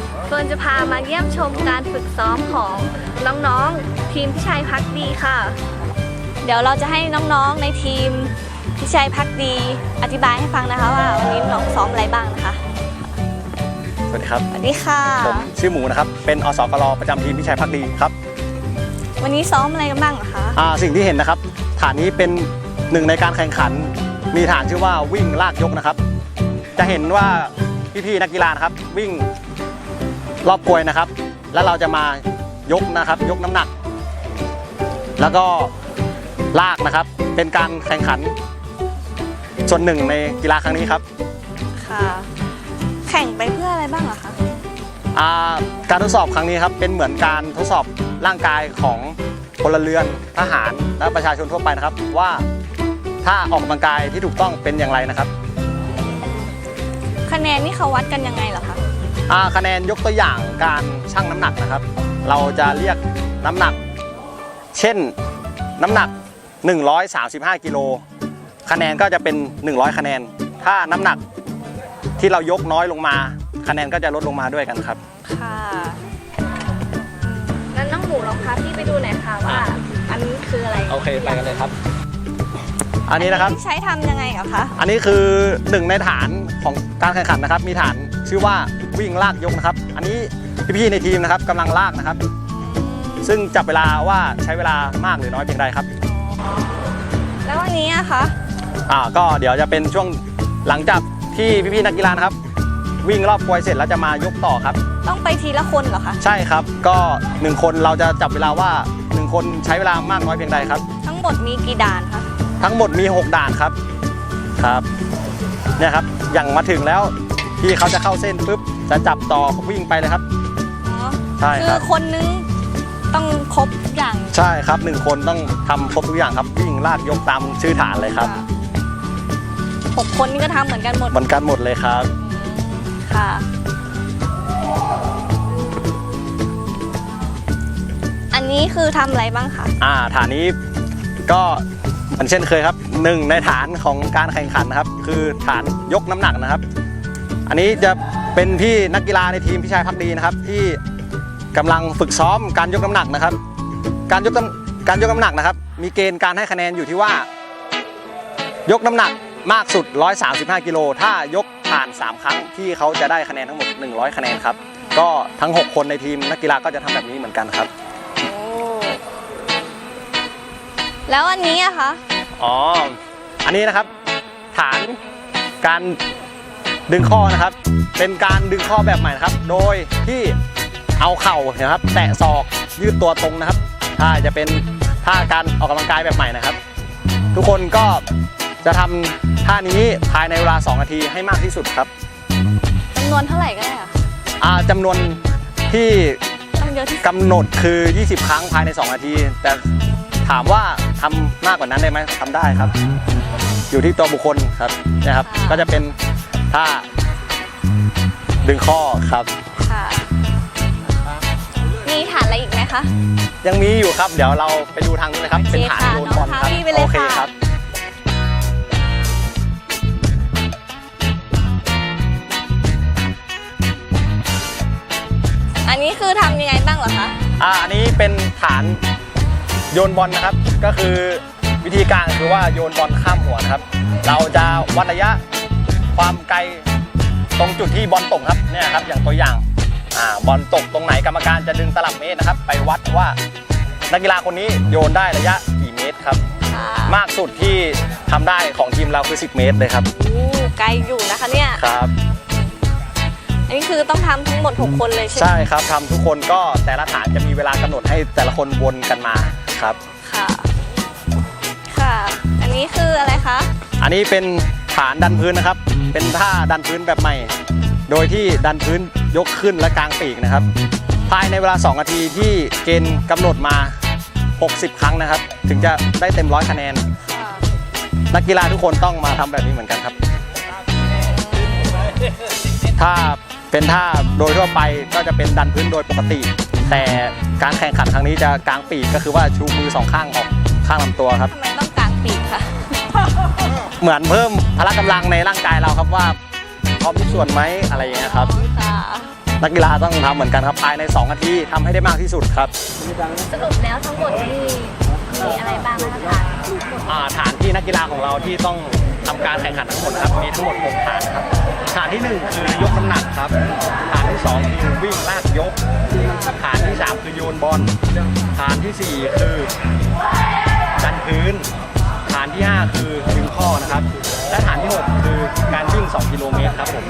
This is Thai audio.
ดีค่ะวันนี้เฟิร์นจะพามาเยี่ยมชมการฝึกซ้อมของน้องๆทีมพิชัยพักดีค่ะ เดี๋ยวเราจะให้น้องๆในทีมพิชัยพักดีอธิบายให้ฟังนะคะว่าวันนี้น้องซ้อมอะไรบ้างนะคะสวัสดีครับสวัสดีค่ะผมชื่อหมูนะครับ เป็นอสกรประจำทีมพิชัยพักดีครับ วันนี้ซ้อมอะไรกันบ้างเหรอคะอ่าสิ่งที่เห็นนะครับ ฐานนี้เป็นหนึ่งในการแข่งขัน มีฐานชื่อว่าวิ่งลากยกนะครับ จะเห็นว่าพี่ๆนักกีฬานะครับ วิ่ง รอบกลวยนะครับ แล้วเราจะมายกนะครับ ยกน้ำหนัก แล้วก็ลากนะครับ เป็นการแข่งขัน ส่วนหนึ่งในกีฬาครั้งนี้ครับ ค่ะ แข่งไปเพื่ออะไรบ้างเหรอคะอ่าการทดสอบครั้งนี้ครับเป็นเหมือนการทดสอบร่างกายของพลเรือนทหารและประชาชนทั่วไปนะครับ ว่าถ้าออกกำลังกายที่ถูกต้องเป็นอย่างไรนะครับ คะแนนนี่เขาวัดกันยังไงเหรอคะอ่า คะแนนยกตัวอย่างการชั่งน้ำหนักนะครับ เราจะเรียกน้ำหนัก เช่นน้ำหนัก 135กิโลคะแนนก็จะเป็น 100 คะแนน ถ้าน้ำหนักที่เรายกน้อยลงมา คะแนนก็จะลดลงมาด้วยกันครับ ค่ะงั้นน้องหมูลองพาพี่ไปดูหน่อยค่ะว่า อันนี้คืออะไร โอเคไปกันเลยครับ อันนี้นะครับใช้ทำยังไงเหรอคะ อันนี้คือหนึ่งในฐานของการแข่งขันนะครับ มีฐาน ชื่อว่าวิ่งลากยกนะครับ อันนี้พี่ๆในทีมนะครับกำลังลากนะครับ ซึ่งจับเวลาว่าใช้เวลามากหรือน้อยเพียงใดครับ แล้วอันนี้อะคะอ่าก็เดี๋ยวจะเป็นช่วงหลังจากที่พี่ๆนักกีฬานะครับ วิ่งรอบกลวยเสร็จแล้วจะมายกต่อครับ ต้องไปทีละคนเหรอคะ ใช่ครับ ก็หนึ่งคนเราจะจับเวลาว่าหนึ่งคนใช้เวลามากน้อยเพียงใดครับ ทั้งหมดมีกี่ด่านคะทั้งหมดมี 6 ด่านครับครับเนี่ยครับอย่างมาถึงแล้ว พี่เขาจะเข้าเส้นปุ๊บจะจับต่อวิ่งไปเลยครับ อ๋อใช่คืคอรับคนนึงต้องครบทุกอย่างใช่ครับหนึ่งคนต้องทำครบทุกอย่างครับวิ่งลากยกตามชื่อฐานเลยครับะหกคนนี่ก็ทำเหมือนกันหมดบรรกันหมดเลยครับ ค่ะ อันนี้คือทำอะไรบ้างคะอ่าฐานนี้ก็เหมือนเช่นเคยครับหนึ่งในฐานของการแข่งขันนะครับ คือฐานยกน้ำหนักนะครับ อันนี้จะเป็นพี่นักกีฬาในทีมพี่ชายพักดีนะครับ ที่กำลังฝึกซ้อมการยกน้ำหนักนะครับ การยกน้ำการยกน้ำหนักนะครับ มีเกณฑ์การให้คะแนนอยู่ที่ว่า ยกน้ำหนักมากสุด 135 กิโล ถ้ายกผ่าน 3 ครั้งที่เขาจะได้คะแนนทั้งหมด 100 คะแนนครับ ก็ทั้ง 6 คนในทีมนักกีฬาก็จะทำแบบนี้เหมือนกันครับโอ้แล้วอันนี้อะคะ อ๋อ อันนี้นะครับ ฐานการ ดึงข้อนะครับ เป็นการดึงข้อแบบใหม่นะครับ โดยที่เอาเข่านะครับ แตะศอกยืดตัวตรงนะครับถ้าจะเป็นท่าการออกกำลังกายแบบใหม่นะครับ ทุกคนก็จะทำท่านี้ภายในเวลา 2 นาทีให้มากที่สุดครับจำนวนเท่าไหร่ก็ได้อะอ่าจำนวนที่ต้องเยอะที่สุดกำหนดคือ 20 ครั้งภายใน 2 นาที แต่ถามว่าทำมากกว่านั้นได้ไหมทำได้ครับ อยู่ที่ตัวบุคคลครับนะครับ ก็จะเป็น ท่าดึงข้อครับ ค่ะ มีฐานอะไรอีกไหมคะ ยังมีอยู่ครับ เดี๋ยวเราไปดูทางนู้นเลยครับ โอเคเป็นฐานค่ะโยนบอลน้องครับพาพี่ไปเลยโอเคค่ะครับอันนี้คือทำยังไงบ้างเหรอคะ อ่าอันนี้เป็นฐานโยนบอลนะครับ ก็คือวิธีการคือว่าโยนบอลข้ามหัวนะครับ เราจะวัดระยะ ความไกลตรงจุดที่บอลตกครับเนี่ยครับอย่างตัวอย่างอ่าบอลตกตรงไหนกรรมการจะดึงตลับเมตรนะครับ ไปวัดว่านักกีฬาคนนี้โยนได้ระยะกี่เมตรครับค่ะมากสุดที่ทำได้ของทีมเราคือ 10 เมตรเลยครับอู้ไกลอยู่นะคะเนี่ย ครับ อันนี้คือต้องทำทั้งหมด 6 คนเลยใช่ไหมใช่ครับทำทุกคนก็แต่ละฐานจะมีเวลากำหนดให้แต่ละคนวนกันมาครับ ค่ะ ค่ะ อันนี้คืออะไรคะ อันนี้เป็นฐานดันพื้นนะครับ เป็นท่าดันพื้นแบบใหม่ โดยที่ดันพื้นยกขึ้นและกลางปีกนะครับ ภายในเวลา 2 นาทีที่เกณฑ์กำหนดมา 60 ครั้งนะครับ ถึงจะได้เต็มร้อยคะแนน นักกีฬาทุกคนต้องมาทำแบบนี้เหมือนกันครับ ถ้าเป็นท่าโดยทั่วไปก็จะเป็นดันพื้นโดยปกติ แต่การแข่งขันครั้งนี้จะกลางปีกก็คือว่าชูมือสองข้างออกข้างลำตัวครับ ทำไมต้องกางปีกคะ เหมือนเพิ่มพละกำลังในร่างกายเราครับว่าพร้อมทุกส่วนไหมอะไรอย่างเงี้ยครับค่ะนักกีฬาต้องทำเหมือนกันครับภายใน2นาทีทำให้ได้มากที่สุดครับสรุปแล้วทั้งหมดนี่มีอะไรบ้างนะคะอ่าฐานที่นักกีฬาของเราที่ต้องทำการแข่งขันทั้งหมดครับมีทั้งหมด6ฐานครับฐานที่1คือยกน้ำหนักครับฐานที่2คือวิ่งลากยกฐานที่3คือโยนบอลฐานที่4คือดันพื้น ฐานที่ 5 คือดึงข้อนะครับ และฐานที่ 6 คือการวิ่ง 2 กิโลเมตรครับผม